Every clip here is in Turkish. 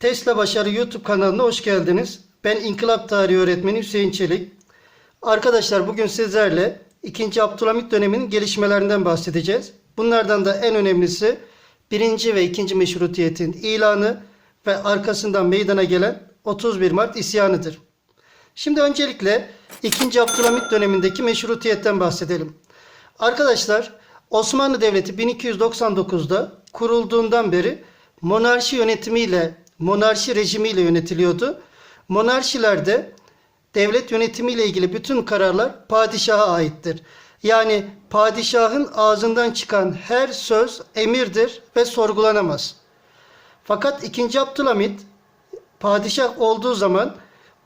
Tesla Başarı YouTube kanalına hoş geldiniz. Ben İnkılap Tarihi Öğretmeni Hüseyin Çelik. Arkadaşlar bugün sizlerle 2. Abdülhamit döneminin gelişmelerinden bahsedeceğiz. Bunlardan da en önemlisi 1. ve 2. meşrutiyetin ilanı ve arkasından meydana gelen 31 Mart isyanıdır. Şimdi öncelikle 2. Abdülhamit dönemindeki meşrutiyetten bahsedelim. Arkadaşlar Osmanlı Devleti 1299'da kurulduğundan beri monarşi yönetimiyle, monarşi rejimiyle yönetiliyordu. Monarşilerde devlet yönetimiyle ilgili bütün kararlar padişaha aittir. Yani padişahın ağzından çıkan her söz emirdir ve sorgulanamaz. Fakat 2. Abdülhamit padişah olduğu zaman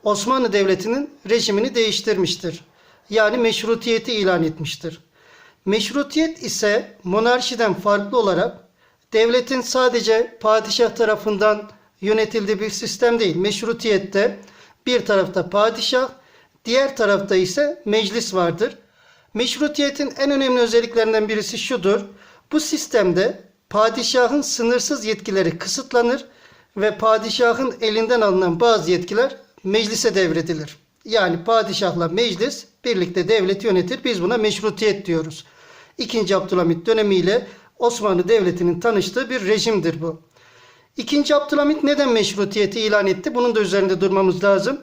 Osmanlı Devleti'nin rejimini değiştirmiştir. Yani meşrutiyeti ilan etmiştir. Meşrutiyet ise monarşiden farklı olarak devletin sadece padişah tarafından yönetildiği bir sistem değil. Meşrutiyette bir tarafta padişah, diğer tarafta ise meclis vardır. Meşrutiyetin en önemli özelliklerinden birisi şudur. Bu sistemde padişahın sınırsız yetkileri kısıtlanır ve padişahın elinden alınan bazı yetkiler meclise devredilir. Yani padişahla meclis birlikte devleti yönetir. Biz buna meşrutiyet diyoruz. İkinci Abdülhamit dönemiyle Osmanlı Devleti'nin tanıştığı bir rejimdir bu. İkinci Abdülhamit neden meşrutiyeti ilan etti? Bunun da üzerinde durmamız lazım.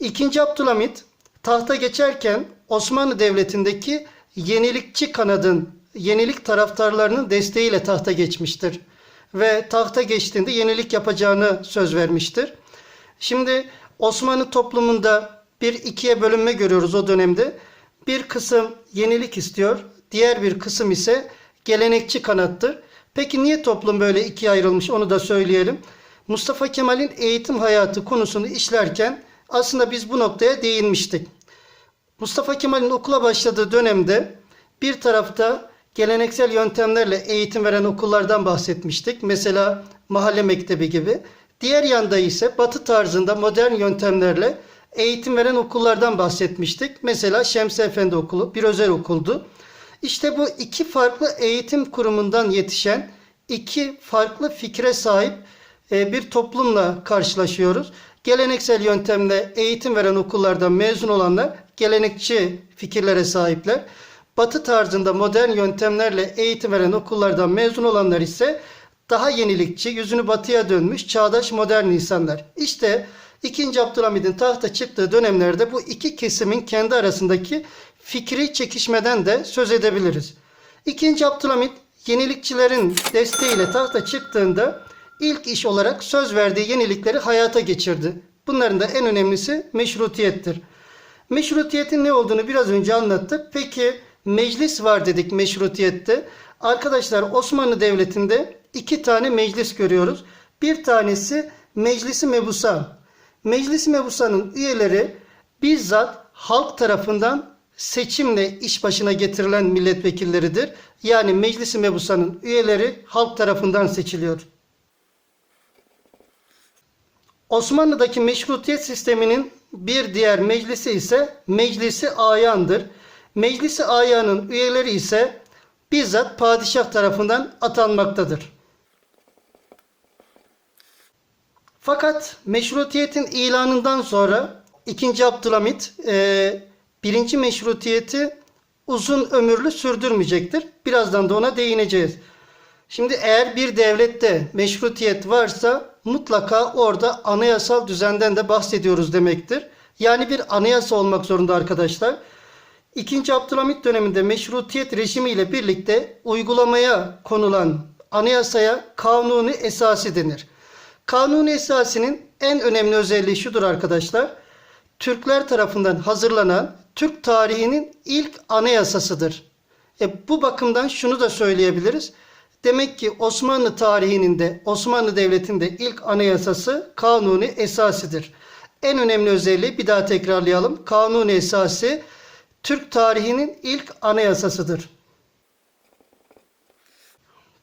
İkinci Abdülhamit tahta geçerken Osmanlı Devleti'ndeki yenilikçi kanadın, yenilik taraftarlarının desteğiyle tahta geçmiştir. Ve tahta geçtiğinde yenilik yapacağını söz vermiştir. Şimdi Osmanlı toplumunda bir ikiye bölünme görüyoruz o dönemde. Bir kısım yenilik istiyor, diğer bir kısım ise gelenekçi kanattır. Peki niye toplum böyle ikiye ayrılmış onu da söyleyelim. Mustafa Kemal'in eğitim hayatı konusunu işlerken aslında biz bu noktaya değinmiştik. Mustafa Kemal'in okula başladığı dönemde bir tarafta geleneksel yöntemlerle eğitim veren okullardan bahsetmiştik. Mesela mahalle mektebi gibi. Diğer yanda ise batı tarzında modern yöntemlerle eğitim veren okullardan bahsetmiştik. Mesela Şemsi Efendi Okulu bir özel okuldu. İşte bu iki farklı eğitim kurumundan yetişen iki farklı fikre sahip e, bir toplumla karşılaşıyoruz. Geleneksel yöntemle eğitim veren okullardan mezun olanlar gelenekçi fikirlere sahipler. Batı tarzında modern yöntemlerle eğitim veren okullardan mezun olanlar ise daha yenilikçi, yüzünü batıya dönmüş, çağdaş modern insanlar. İşte 2. Abdülhamid'in tahta çıktığı dönemlerde bu iki kesimin kendi arasındaki fikri çekişmeden de söz edebiliriz. 2. Abdülhamit yenilikçilerin desteğiyle tahta çıktığında ilk iş olarak söz verdiği yenilikleri hayata geçirdi. Bunların da en önemlisi meşrutiyettir. Meşrutiyetin ne olduğunu biraz önce anlattık. Peki meclis var dedik meşrutiyette. Arkadaşlar Osmanlı Devleti'nde iki tane meclis görüyoruz. Bir tanesi Meclisi Mebusa. Meclis Mebusa'nın üyeleri bizzat halk tarafından seçimle iş başına getirilen milletvekilleridir. Yani Meclis-i Mebusa'nın üyeleri halk tarafından seçiliyor. Osmanlı'daki meşrutiyet sisteminin bir diğer meclisi ise Meclisi Ayan'dır. Meclisi Ayan'ın üyeleri ise bizzat padişah tarafından atanmaktadır. Fakat meşrutiyetin ilanından sonra 2. Abdülhamit e, birinci meşrutiyeti uzun ömürlü sürdürmeyecektir. Birazdan da ona değineceğiz. Şimdi eğer bir devlette meşrutiyet varsa mutlaka orada anayasal düzenden de bahsediyoruz demektir. Yani bir anayasa olmak zorunda arkadaşlar. İkinci Abdülhamit döneminde meşrutiyet rejimiyle birlikte uygulamaya konulan anayasaya kanuni esası denir. Kanuni esasının en önemli özelliği şudur arkadaşlar. Türkler tarafından hazırlanan Türk tarihinin ilk anayasasıdır. E, bu bakımdan şunu da söyleyebiliriz. Demek ki Osmanlı tarihinin de Osmanlı Devleti'nde ilk anayasası Kanuni Esası'dır. En önemli özelliği bir daha tekrarlayalım. Kanuni Esası Türk tarihinin ilk anayasasıdır.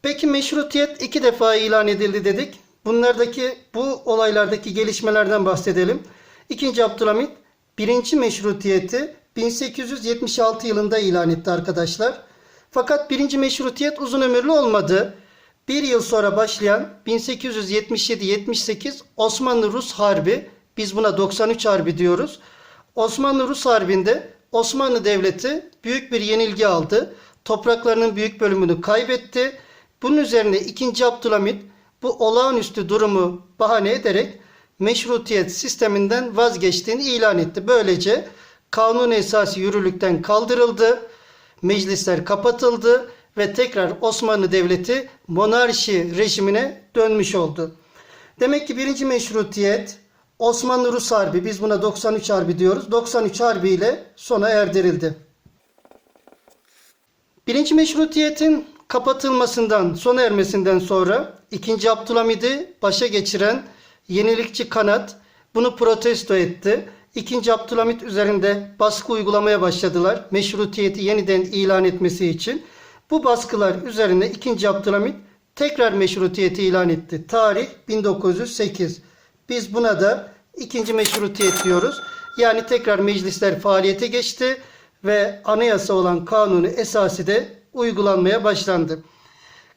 Peki meşrutiyet iki defa ilan edildi dedik. Bunlardaki bu olaylardaki gelişmelerden bahsedelim. İkinci Abdülhamit birinci meşrutiyeti 1876 yılında ilan etti arkadaşlar. Fakat birinci meşrutiyet uzun ömürlü olmadı. Bir yıl sonra başlayan 1877-78 Osmanlı-Rus Harbi, biz buna 93 Harbi diyoruz. Osmanlı-Rus Harbi'nde Osmanlı Devleti büyük bir yenilgi aldı. Topraklarının büyük bölümünü kaybetti. Bunun üzerine 2. Abdülhamit bu olağanüstü durumu bahane ederek meşrutiyet sisteminden vazgeçtiğini ilan etti. Böylece kanun esası yürürlükten kaldırıldı, meclisler kapatıldı ve tekrar Osmanlı Devleti monarşi rejimine dönmüş oldu. Demek ki birinci meşrutiyet Osmanlı-Rus Harbi, biz buna 93 Harbi diyoruz. 93 Harbi ile sona erdirildi. Birinci meşrutiyetin kapatılmasından, sona ermesinden sonra 2. Abdülhamid'i başa geçiren yenilikçi kanat bunu protesto etti. 2. Abdülhamit üzerinde baskı uygulamaya başladılar. Meşrutiyeti yeniden ilan etmesi için. Bu baskılar üzerine 2. Abdülhamit tekrar meşrutiyeti ilan etti. Tarih 1908. Biz buna da ikinci meşrutiyet diyoruz. Yani tekrar meclisler faaliyete geçti ve anayasa olan kanunu esası de uygulanmaya başlandı.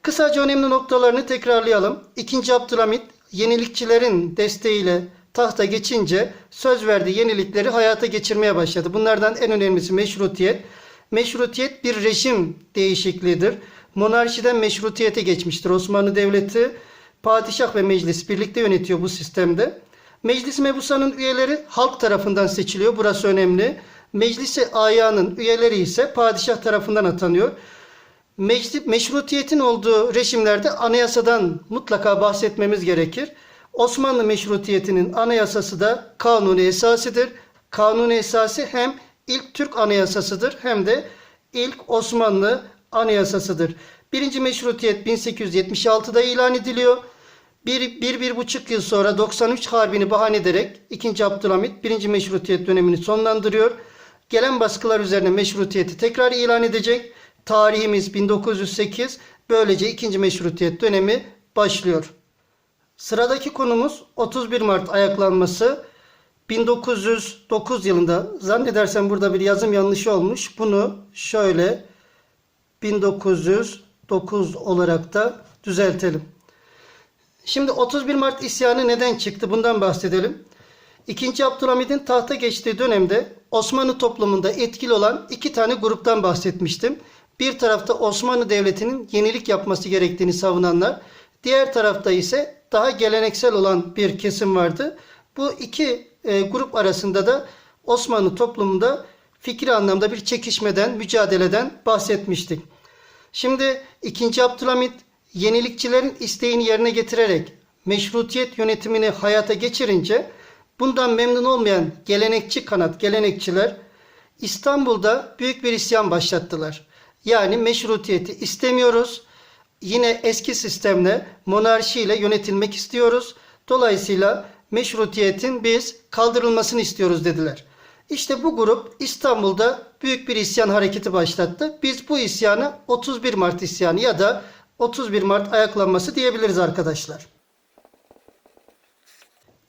Kısaca önemli noktalarını tekrarlayalım. İkinci Abdülhamit yenilikçilerin desteğiyle tahta geçince söz verdiği yenilikleri hayata geçirmeye başladı. Bunlardan en önemlisi meşrutiyet. Meşrutiyet bir rejim değişikliğidir. Monarşiden meşrutiyete geçmiştir. Osmanlı Devleti padişah ve meclis birlikte yönetiyor bu sistemde. Meclis mebusanın üyeleri halk tarafından seçiliyor. Burası önemli. Meclisi ayağının üyeleri ise padişah tarafından atanıyor. Meşrutiyetin olduğu rejimlerde anayasadan mutlaka bahsetmemiz gerekir. Osmanlı meşrutiyetinin anayasası da kanuni esasıdır. Kanuni esası hem ilk Türk anayasasıdır hem de ilk Osmanlı anayasasıdır. Birinci meşrutiyet 1876'da ilan ediliyor. Bir, bir, bir buçuk yıl sonra 93 Harbi'ni bahane ederek 2. Abdülhamit 1. Meşrutiyet dönemini sonlandırıyor. Gelen baskılar üzerine meşrutiyeti tekrar ilan edecek. Tarihimiz 1908. Böylece 2. Meşrutiyet dönemi başlıyor. Sıradaki konumuz 31 Mart ayaklanması. 1909 yılında zannedersem burada bir yazım yanlışı olmuş. Bunu şöyle 1909 olarak da düzeltelim. Şimdi 31 Mart isyanı neden çıktı? Bundan bahsedelim. İkinci Abdülhamid'in tahta geçtiği dönemde Osmanlı toplumunda etkili olan iki tane gruptan bahsetmiştim. Bir tarafta Osmanlı Devleti'nin yenilik yapması gerektiğini savunanlar, diğer tarafta ise daha geleneksel olan bir kesim vardı. Bu iki e, grup arasında da Osmanlı toplumunda fikri anlamda bir çekişmeden, mücadeleden bahsetmiştik. Şimdi 2. Abdülhamit yenilikçilerin isteğini yerine getirerek meşrutiyet yönetimini hayata geçirince bundan memnun olmayan gelenekçi kanat, gelenekçiler İstanbul'da büyük bir isyan başlattılar. Yani meşrutiyeti istemiyoruz. Yine eski sistemle monarşiyle yönetilmek istiyoruz. Dolayısıyla meşrutiyetin biz kaldırılmasını istiyoruz dediler. İşte bu grup İstanbul'da büyük bir isyan hareketi başlattı. Biz bu isyana 31 Mart isyanı ya da 31 Mart ayaklanması diyebiliriz arkadaşlar.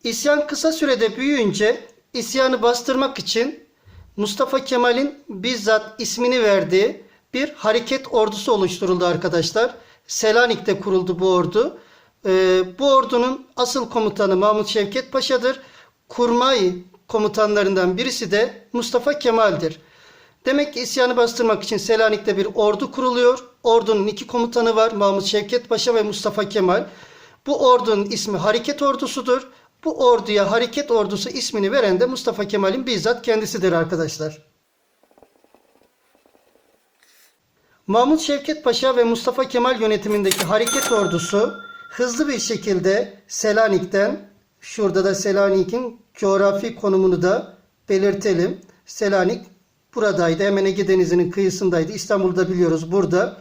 İsyan kısa sürede büyüyünce isyanı bastırmak için Mustafa Kemal'in bizzat ismini verdiği bir hareket ordusu oluşturuldu arkadaşlar. Selanik'te kuruldu bu ordu. Ee, bu ordunun asıl komutanı Mahmut Şevket Paşa'dır. Kurmay komutanlarından birisi de Mustafa Kemal'dir. Demek ki isyanı bastırmak için Selanik'te bir ordu kuruluyor. Ordunun iki komutanı var. Mahmut Şevket Paşa ve Mustafa Kemal. Bu ordunun ismi Hareket Ordusu'dur. Bu orduya Hareket Ordusu ismini veren de Mustafa Kemal'in bizzat kendisidir arkadaşlar. Mahmut Şevket Paşa ve Mustafa Kemal yönetimindeki Hareket Ordusu hızlı bir şekilde Selanik'ten şurada da Selanik'in coğrafi konumunu da belirtelim. Selanik buradaydı. Hemen Ege Denizi'nin kıyısındaydı. İstanbul'da biliyoruz burada.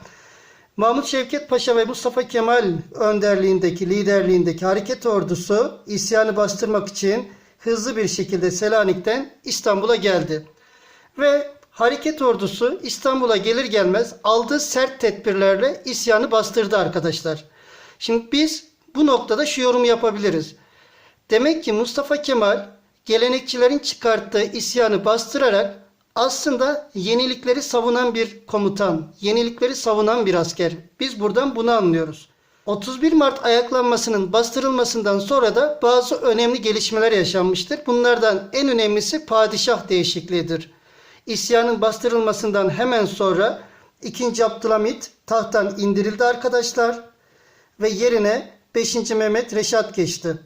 Mahmut Şevket Paşa ve Mustafa Kemal önderliğindeki, liderliğindeki hareket ordusu isyanı bastırmak için hızlı bir şekilde Selanik'ten İstanbul'a geldi. Ve hareket ordusu İstanbul'a gelir gelmez aldığı sert tedbirlerle isyanı bastırdı arkadaşlar. Şimdi biz bu noktada şu yorumu yapabiliriz. Demek ki Mustafa Kemal gelenekçilerin çıkarttığı isyanı bastırarak aslında yenilikleri savunan bir komutan, yenilikleri savunan bir asker. Biz buradan bunu anlıyoruz. 31 Mart ayaklanmasının bastırılmasından sonra da bazı önemli gelişmeler yaşanmıştır. Bunlardan en önemlisi padişah değişikliğidir. İsyanın bastırılmasından hemen sonra 2. Abdülhamit tahttan indirildi arkadaşlar ve yerine 5. Mehmet Reşat geçti.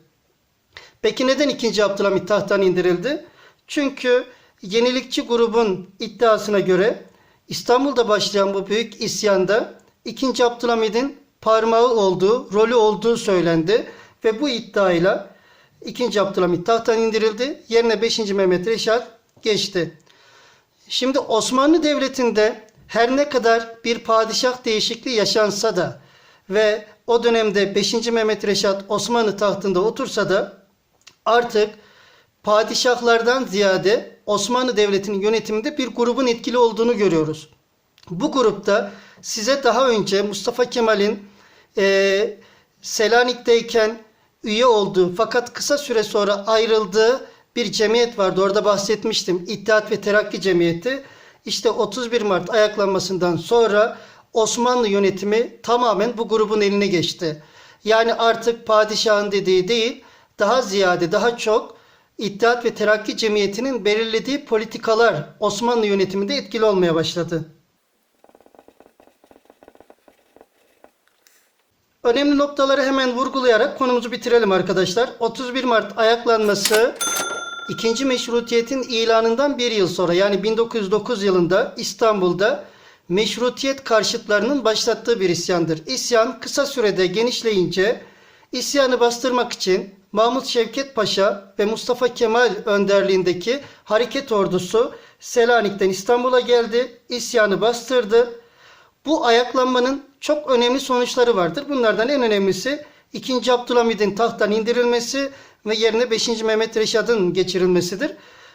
Peki neden 2. Abdülhamit tahttan indirildi? Çünkü yenilikçi grubun iddiasına göre İstanbul'da başlayan bu büyük isyanda 2. Abdülhamid'in parmağı olduğu, rolü olduğu söylendi ve bu iddiayla 2. Abdülhamit tahttan indirildi. Yerine 5. Mehmet Reşat geçti. Şimdi Osmanlı Devleti'nde her ne kadar bir padişah değişikliği yaşansa da ve o dönemde 5. Mehmet Reşat Osmanlı tahtında otursa da artık padişahlardan ziyade Osmanlı Devleti'nin yönetiminde bir grubun etkili olduğunu görüyoruz. Bu grupta size daha önce Mustafa Kemal'in eee Selanik'teyken üye olduğu fakat kısa süre sonra ayrıldığı bir cemiyet vardı. Orada bahsetmiştim. İttihat ve Terakki Cemiyeti. İşte 31 Mart ayaklanmasından sonra Osmanlı yönetimi tamamen bu grubun eline geçti. Yani artık padişahın dediği değil, daha ziyade daha çok İttihat ve Terakki Cemiyeti'nin belirlediği politikalar Osmanlı yönetiminde etkili olmaya başladı. Önemli noktaları hemen vurgulayarak konumuzu bitirelim arkadaşlar. 31 Mart ayaklanması ikinci meşrutiyetin ilanından bir yıl sonra yani 1909 yılında İstanbul'da meşrutiyet karşıtlarının başlattığı bir isyandır. İsyan kısa sürede genişleyince isyanı bastırmak için Mahmut Şevket Paşa ve Mustafa Kemal önderliğindeki hareket ordusu Selanik'ten İstanbul'a geldi, isyanı bastırdı. Bu ayaklanmanın çok önemli sonuçları vardır. Bunlardan en önemlisi 2. Abdülhamid'in tahttan indirilmesi ve yerine 5. Mehmet Reşad'ın geçirilmesidir.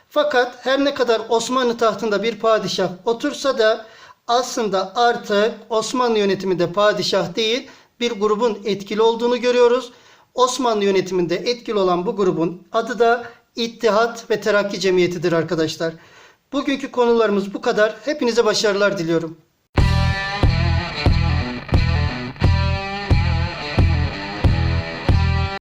Fakat her ne kadar Osmanlı tahtında bir padişah otursa da aslında artık Osmanlı yönetiminde padişah değil bir grubun etkili olduğunu görüyoruz. Osmanlı yönetiminde etkili olan bu grubun adı da İttihat ve Terakki Cemiyeti'dir arkadaşlar. Bugünkü konularımız bu kadar. Hepinize başarılar diliyorum.